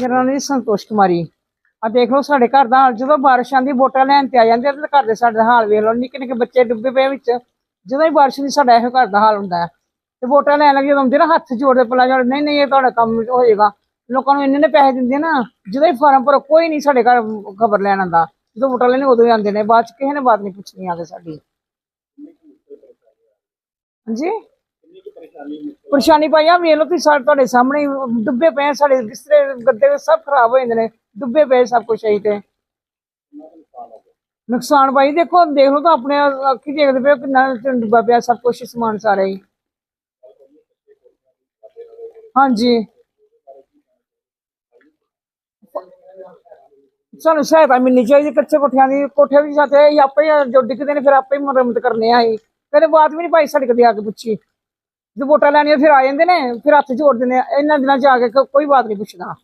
ਮੇਰਾ ਨਾਮ ਜੀ ਸੰਤੋਸ਼ ਕੁਮਾਰੀ। ਆ ਦੇਖ ਲਓ ਸਾਡੇ ਘਰ ਦਾ ਹਾਲ। ਜਦੋਂ ਬਾਰਿਸ਼ ਆਂਦੀ ਵੋਟਾਂ ਲੈਣ ਤੇ ਆ ਜਾਂਦੇ ਤੇ ਘਰ ਦੇ ਸਾਡੇ ਹਾਲ ਵੇਖ ਲਓ। ਨਿੱਕੇ ਨਿੱਕੇ ਬੱਚੇ ਡੁੱਬੇ ਪਏ ਵਿੱਚ। ਜਦੋਂ ਹੀ ਬਾਰਿਸ਼ ਹੁੰਦੀ, ਸਾਡਾ ਇਹੋ ਘਰ ਦਾ ਹਾਲ ਹੁੰਦਾ ਹੈ। ਤੇ ਵੋਟਾਂ ਲੈਣ ਲੱਗੇ ਜਦੋਂ ਆਉਂਦੇ ਨਾ, ਹੱਥ ਜੋੜਦੇ ਪਲਾ ਜੋੜ ਨਹੀਂ ਨਹੀਂ, ਇਹ ਤੁਹਾਡਾ ਕੰਮ ਹੋ ਜਾਏਗਾ ਲੋਕਾਂ ਨੂੰ ਇੰਨੇ ਨੇ ਪੈਸੇ ਦਿੰਦੇ ਨਾ, ਜਦੋਂ ਹੀ ਫਾਰਮ ਭਰੋ, ਕੋਈ ਨਹੀਂ ਸਾਡੇ ਘਰ ਖਬਰ ਲੈਣ ਆਉਂਦਾ। ਜਦੋਂ ਵੋਟਾਂ ਲੈਣੇ ਉਦੋਂ ਹੀ ਆਉਂਦੇ ਨੇ। ਬਾਅਦ ਚ ਕਿਸੇ ਨੇ ਬਾਤ ਨਹੀਂ ਪੁੱਛਣੀ ਆ ਕੇ ਸਾਡੀ। ਹਾਂਜੀ? ਪਰੇਸ਼ਾਨੀ ਪਾਈ ਆ ਵੇਖ ਲਓ ਤੁਸੀਂ ਸਾਡੇ ਤੁਹਾਡੇ ਸਾਹਮਣੇ ਹੀ ਡੁੱਬੇ ਪਏ ਆ, ਸਾਡੇ ਬਿਸਤਰੇ ਗੱਦੇ ਸਭ ਖਰਾਬ ਹੋ ਜਾਂਦੇ ਨੇ ਡੁੱਬੇ ਪਏ ਸਭ ਕੁਝ ਐਂ ਤੇ। ਨੁਕਸਾਨ ਭਾਈ ਦੇਖੋ ਦੇਖ ਲਓ ਤਾਂ ਆਪਣੇ ਅੱਖੀ ਦੇਖਦੇ ਪਏ ਹੋ ਕਿੰਨਾ ਡੁੱਬਾ ਪਿਆ ਸਭ ਕੁਝ ਸਮਾਨ ਸਾਰਾ ਹੀ। ਹਾਂਜੀ। ਸਾਨੂੰ ਸਹਾਇਤਾ ਮਿਲਣੀ ਚਾਹੀਦੀ ਕੱਚੇ ਕੋਠਿਆਂ ਦੀ ਕੋਠੇ ਵੀ ਸਾਥੇ ਅਸੀਂ ਆਪੇ ਹੀ ਜੋ ਡਿੱਗਦੇ ਨੇ ਫਿਰ ਆਪੇ ਹੀ ਮੁਰੰਮਤ ਕਰਨੇ ਆ ਅਸੀਂ। ਕਦੇ ਬਾਤ ਵੀ ਨਹੀਂ ਭਾਈ ਸਾਡੇ ਕਦੇ ਆ ਕੇ ਪੁੱਛੀ। ਜਦੋਂ ਵੋਟਾਂ ਲੈਣੀਆਂ ਫਿਰ ਆ ਜਾਂਦੇ ਨੇ ਫਿਰ ਹੱਥ ਜੋੜ ਦਿੰਦੇ ਆ। ਇਹਨਾਂ ਦਿਨਾਂ ਚ ਆ ਕੇ ਕੋ- ਕੋਈ ਬਾਤ ਨਹੀਂ ਪੁੱਛਦਾ।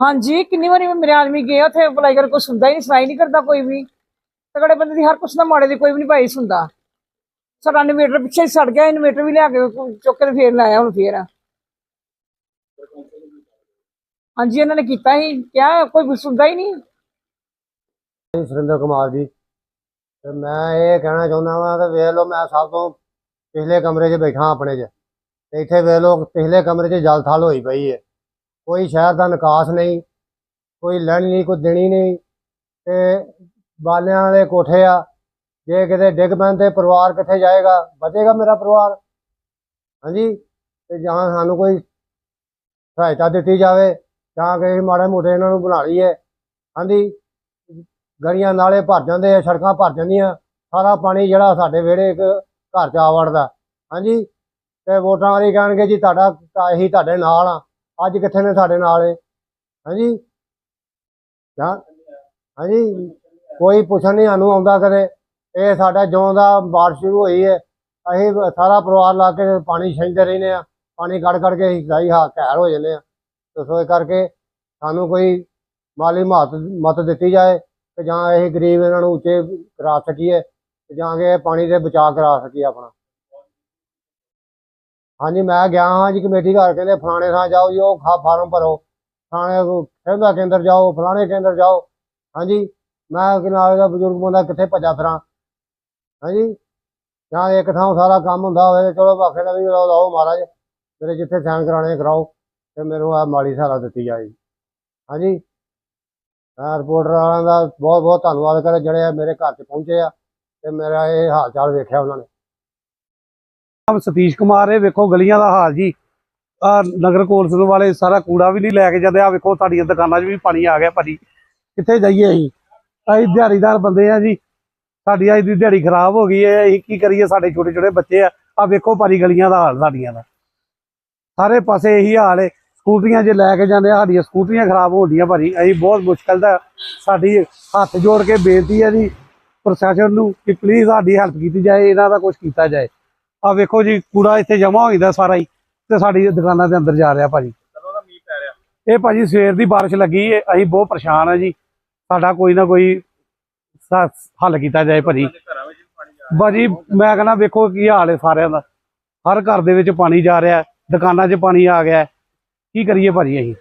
ਹਾਂਜੀ ਕਿੰਨੀ ਵਾਰੀ ਮੇਰੇ ਆਦਮੀ ਗਏ ਉੱਥੇ ਅਪਲਾਈ ਕਰ ਕੋਈ ਸੁਣਦਾ ਹੀ ਨਹੀਂ ਸੁਣਾਈ ਨਹੀਂ ਕਰਦਾ ਕੋਈ ਵੀ। ਤਗੜੇ ਬੰਦੇ ਦੀ ਹਰ ਕੁਛ ਦਾ ਮਾੜੇ ਦੀ ਕੋਈ ਵੀ ਨਹੀਂ ਭਾਈ ਸੁਣਦਾ। ਸਾਡਾ ਇਨਵੇਟਰ ਪਿੱਛੇ ਹੀ ਸੜ ਗਿਆ ਇਨਵੇਟਰ ਵੀ ਲਿਆ ਕੇ ਚੁੱਕ ਕੇ ਤੇ ਫੇਰ ਲਾਇਆ ਹੁਣ ਫੇਰ। ਹਾਂਜੀ ਇਹਨਾਂ ਨੇ ਕੀਤਾ ਹੀ ਕਿਹਾ ਕੋਈ ਸੁਣਦਾ ਹੀ ਨਹੀਂ। ਜੀ, ਸੁਰਿੰਦਰ ਕੁਮਾਰ ਜੀ ਤੇ ਮੈਂ ਇਹ ਕਹਿਣਾ ਚਾਹੁੰਦਾ ਵਾਂ ਕਿ ਵੇਖ ਲਓ ਮੈਂ ਸਭ ਤੋਂ ਪਿਛਲੇ ਕਮਰੇ 'ਚ ਬੈਠਾ ਆਪਣੇ 'ਚ। ਤੇ ਇੱਥੇ ਵੇਖ ਲਓ, ਪਿਛਲੇ ਕਮਰੇ 'ਚ ਜਲ ਥਲ ਹੋਈ ਪਈ ਹੈ ਕੋਈ ਸ਼ਹਿਰ ਦਾ ਨਿਕਾਸ ਨਹੀਂ, ਕੋਈ ਲੈਣੀ ਨਹੀਂ ਕੋਈ ਦੇਣੀ ਨਹੀਂ, ਤੇ ਬਾਲਿਆਂ ਵਾਲੇ ਕੋਠੇ ਆ। ਜੇ ਕਿਤੇ ਡਿੱਗ ਪੈਣ ਤੇ ਪਰਿਵਾਰ ਕਿੱਥੇ ਜਾਏਗਾ? ਬਚੇਗਾ ਮੇਰਾ ਪਰਿਵਾਰ? ਹਾਂਜੀ? ਤੇ ਜਾਂ ਸਾਨੂੰ ਕੋਈ ਸਹਾਇਤਾ ਦਿੱਤੀ ਜਾਵੇ ਤਾਂ ਕਿ ਮਾੜੇ ਮੋਟੇ ਇਹਨਾਂ ਨੂੰ ਬਣਾ ਲਈਏ। ਹਾਂਜੀ? ਗਲੀਆਂ ਨਾਲੇ ਭਰ ਜਾਂਦੇ ਆ, ਸੜਕਾਂ ਭਰ ਜਾਂਦੀਆਂ। ਸਾਰਾ ਪਾਣੀ ਜਿਹੜਾ ਸਾਡੇ ਵਿਹੜੇ ਇੱਕ ਘਰ ਚ ਆ ਵੜਦਾ। ਹਾਂਜੀ, ਤੇ ਵੋਟਾਂ ਵਾਲੀ ਕਹਿਣਗੇ ਜੀ ਤੁਹਾਡਾ ਤਾਂ ਅਸੀਂ ਤੁਹਾਡੇ ਨਾਲ ਆ, ਅੱਜ ਕਿੱਥੇ ਨੇ ਸਾਡੇ ਨਾਲ ਇਹ? ਹਾਂਜੀ। ਹਾਂ ਹਾਂਜੀ, ਕੋਈ ਪੁੱਛਣ ਨਹੀਂ, ਸਾਨੂੰ ਆਉਂਦਾ ਕਦੇ। ਇਹ ਸਾਡਾ ਜਿਉਂ ਦਾ ਬਾਰਿਸ਼ ਸ਼ੁਰੂ ਹੋਈ ਹੈ ਅਸੀਂ ਸਾਰਾ ਪਰਿਵਾਰ ਲਾ ਕੇ ਪਾਣੀ ਛਿੰਦੇ ਰਹਿੰਦੇ ਆ, ਪਾਣੀ ਕੱਢ ਕੱਢ ਕੇ ਅਸੀਂ ਸਹੀ ਹਾ ਘੈਰ ਹੋ ਜਾਂਦੇ ਆ। ਤੇ ਸੋ ਇਸ ਕਰਕੇ ਸਾਨੂੰ ਕੋਈ ਮਾਲੀ ਮਦਦ ਮਤ ਦਿੱਤੀ ਜਾਏ ਕਿ ਜਾਂ ਇਹ ਗਰੀਬ ਇਹਨਾਂ ਨੂੰ ਉੱਚੇ ਕਰਾ ਸਕੀਏ। ਤੇ ਜਾਂ ਕਿ ਪਾਣੀ ਦੇ ਬਚਾਅ ਕਰਾ ਸਕੀਏ ਆਪਣਾ। ਹਾਂਜੀ, ਮੈਂ ਗਿਆ ਹਾਂ ਜੀ ਕਮੇਟੀ ਘਰ, ਕਹਿੰਦੇ ਫਲਾਣੇ ਥਾਂ ਜਾਓ ਜੀ, ਉਹ ਖਾ ਫਾਰਮ ਭਰੋ। ਫਲਾਣੇ ਕਹਿੰਦਾ ਕੇਂਦਰ ਜਾਓ, ਫਲਾਣੇ ਕੇਂਦਰ ਜਾਓ। ਹਾਂਜੀ, ਮੈਂ ਕਿ ਦਾ ਬਜ਼ੁਰਗ ਬੰਦਾ ਕਿੱਥੇ ਭੱਜਾ ਫਿਰਾਂ। ਹਾਂਜੀ, ਜਾਂ ਇੱਕ ਥਾਂ ਸਾਰਾ ਕੰਮ ਹੁੰਦਾ ਹੋਵੇ ਤੇ ਚਲੋ ਬਾਕੀ ਦਾ ਵੀ ਲਾਓ ਮਹਾਰਾਜ, ਮੇਰੇ ਜਿੱਥੇ ਸਾਈਨ ਕਰਾਣੇ ਕਰਾਓ, ਤੇ ਮੈਨੂੰ ਆ ਮਾਲੀ ਸਹਾਰਾ ਦਿੱਤੀ ਜਾਏ। ਹਾਂਜੀ, ਮੈਂ ਰਿਪੋਰਟਰ ਵਾਲਿਆਂ ਦਾ ਬਹੁਤ ਬਹੁਤ ਧੰਨਵਾਦ ਕਰਾਂ ਜਿਹੜੇ ਮੇਰੇ ਘਰ 'ਚ ਪਹੁੰਚੇ ਆ। ਤੇ ਮੇਰਾ ਇਹ ਹਾਲ ਚਾਲ ਵੇਖਿਆ ਉਹਨਾਂ ਨੇ। ਨਾਮ ਸਤੀਸ਼ ਕੁਮਾਰ, ਇਹ ਵੇਖੋ ਗਲੀਆਂ ਦਾ ਹਾਲ ਜੀ। ਆ ਨਗਰ ਕੌਂਸਲ ਵਾਲੇ ਸਾਰਾ ਕੂੜਾ ਵੀ ਨਹੀਂ ਲੈ ਕੇ ਜਾਂਦੇ। ਆ ਵੇਖੋ ਤੁਹਾਡੀਆਂ ਦੁਕਾਨਾਂ 'ਚ ਵੀ ਪਾਣੀ ਆ ਗਿਆ ਭਾਜੀ। ਕਿੱਥੇ ਜਾਈਏ ਅਸੀਂ? ਅਸੀਂ ਦਿਹਾੜੀਦਾਰ ਬੰਦੇ ਆ ਜੀ। ਸਾਡੀ ਅੱਜ ਦੀ ਦਿਹਾੜੀ ਖਰਾਬ ਹੋ ਗਈ ਹੈ। ਅਸੀਂ ਕੀ ਕਰੀਏ? ਸਾਡੇ ਛੋਟੇ ਛੋਟੇ ਬੱਚੇ ਆ। ਆ ਵੇਖੋ ਭਾਜੀ ਗਲੀਆਂ ਦਾ ਹਾਲ ਸਾਡੀਆਂ ਦਾ। ਸਾਰੇ ਪਾਸੇ ਇਹੀ ਹਾਲ ਹੈ। ਸਕੂਟਰੀਆਂ ਜੇ ਲੈ ਕੇ ਜਾਂਦੇ ਆ, ਸਾਡੀਆਂ ਸਕੂਟਰੀਆਂ ਖਰਾਬ ਹੋ ਹੋਣੀਆਂ ਭਾਜੀ। ਅਸੀਂ ਬਹੁਤ ਮੁਸ਼ਕਲ ਦਾ ਸਾਡੀ ਹੱਥ ਜੋੜ ਕੇ ਬੇਨਤੀ ਹੈ ਜੀ। ਪ੍ਰਸ਼ਾਸਨ ਨੂੰ ਕਿ ਪਲੀਜ਼ ਸਾਡੀ ਹੈਲਪ ਕੀਤੀ ਜਾਏ ਇਹਨਾਂ ਦਾ ਕੁਝ ਕੀਤਾ ਜਾਏ। ਆ ਵੇਖੋ ਜੀ ਕੂੜਾ ਇੱਥੇ ਜਮਾ ਹੋ ਜਾਂਦਾ ਸਾਰਾ ਹੀ ਤੇ ਸਾਡੀ ਦੁਕਾਨਾਂ ਦੇ ਅੰਦਰ ਜਾ ਰਿਹਾ ਭਾਜੀ। ਇਹ ਭਾਜੀ ਸਵੇਰ ਦੀ ਬਾਰਿਸ਼ ਲੱਗੀ ਹੈ ਅਸੀਂ ਬਹੁਤ ਪਰੇਸ਼ਾਨ ਆ ਜੀ। ਸਾਡਾ ਕੋਈ ਨਾ ਕੋਈ ਹੱਲ ਕੀਤਾ ਜਾਏ ਭਾਜੀ। ਭਾਜੀ ਮੈਂ ਕਹਿੰਦਾ ਵੇਖੋ ਕੀ ਹਾਲ ਹੈ ਸਾਰਿਆਂ ਦਾ। ਹਰ ਘਰ ਦੇ ਵਿੱਚ ਪਾਣੀ ਜਾ ਰਿਹਾ ਦੁਕਾਨਾਂ 'ਚ ਪਾਣੀ ਆ ਗਿਆ। ਕੀ ਕਰੀਏ ਭਾਜੀ ਅਸੀਂ?